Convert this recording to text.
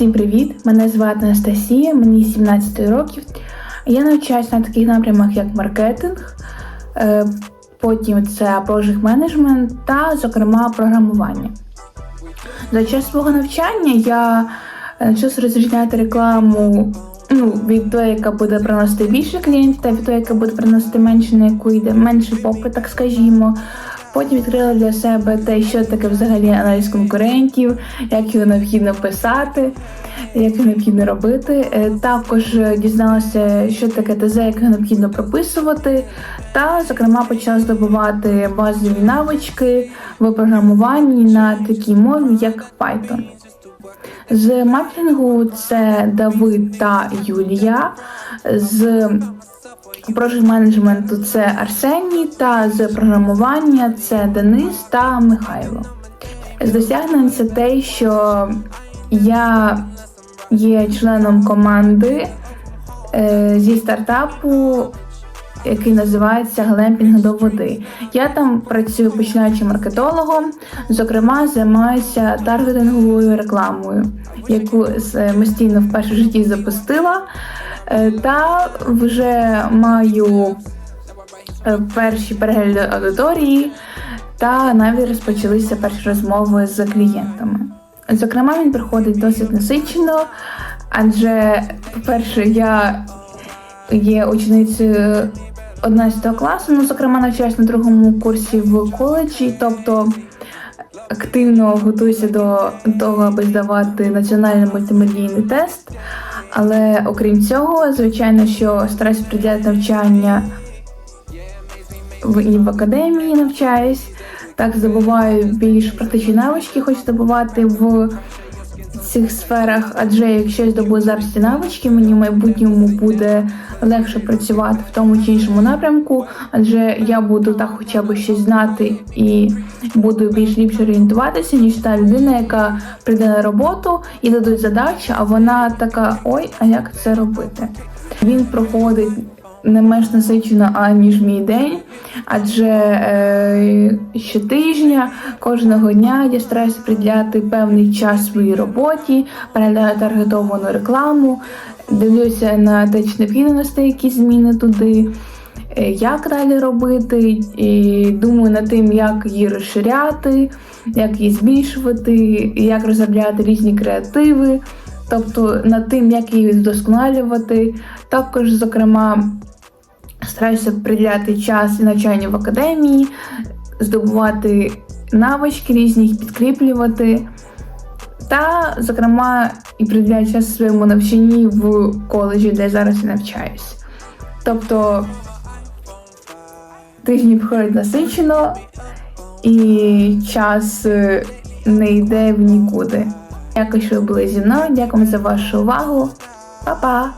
Всім привіт! Мене звати Анастасія, мені 17 років. Я навчаюся на таких напрямах, як маркетинг, е, потім це project management та, зокрема, програмування. За час свого навчання я е, розрізняти рекламу ну, від тої, яка буде приносити більше клієнтів, та від тої, яка буде приносити менше, на яку йде менший попит, так скажімо. Потім відкрила для себе те, що таке взагалі аналіз конкурентів, як його необхідно писати, як його необхідно робити. Е, Також е, дізналася, що таке ТЗ, як його необхідно прописувати, та, зокрема, почала здобувати базові навички в програмуванні на такій мові, як Python. З маркетингу це Давид та Юлія. З Project менеджменту це Арсеній, та з програмування це Денис та Михайло. З досягнень це те, що я є членом команди е, зі стартапу, який називається Глемпінг до води. Я там працюю починаючим маркетологом, зокрема, займаюся таргетинговою рекламою, яку самостійно вперше в житті запустила. Е, Та вже маю е, перші перегляди аудиторії, та навіть розпочалися перші розмови з клієнтами. Зокрема, він проходить досить насичено, адже, по-перше, я є ученицею 11 класу, ну, зокрема, навчаюсь на другому курсі в коледжі, тобто активно готуюся до того, аби здавати національний мультимедійний тест. Але окрім цього, звичайно, що стараюсь приділяти навчання в і в академії навчаюсь. Так здобуваю більш практичні навички, хочу здобувати в цих сферах, адже якщо я здобуду зараз ці навички, мені в майбутньому буде легше працювати в тому чи іншому напрямку, адже я буду так хоча б щось знати і буду більш ліпше орієнтуватися, ніж та людина, яка прийде на роботу і дадуть задачу, а вона така: ой, а як це робити? Він проходить не менш насичено, аніж мій день, адже е, щотижня, кожного дня я стараюся приділяти певний час своїй роботі, переглядаю таргетовану рекламу, дивлюся на те, чи необхідно якісь зміни туди. е, Як далі робити, і думаю над тим, як її розширяти, як її збільшувати, як розробляти різні креативи, тобто над тим, як її вдосконалювати. Також, зокрема, стараюся приділяти час і навчанню в академії, здобувати навички різні, їх підкріплювати. Та, зокрема, і приділяю час своєму навчанні в коледжі, де я зараз і навчаюсь. Тобто тижні проходять насичено, і час е, не йде в нікуди. Дякую, що ви були зі мною. Дякую за вашу увагу. Па-па!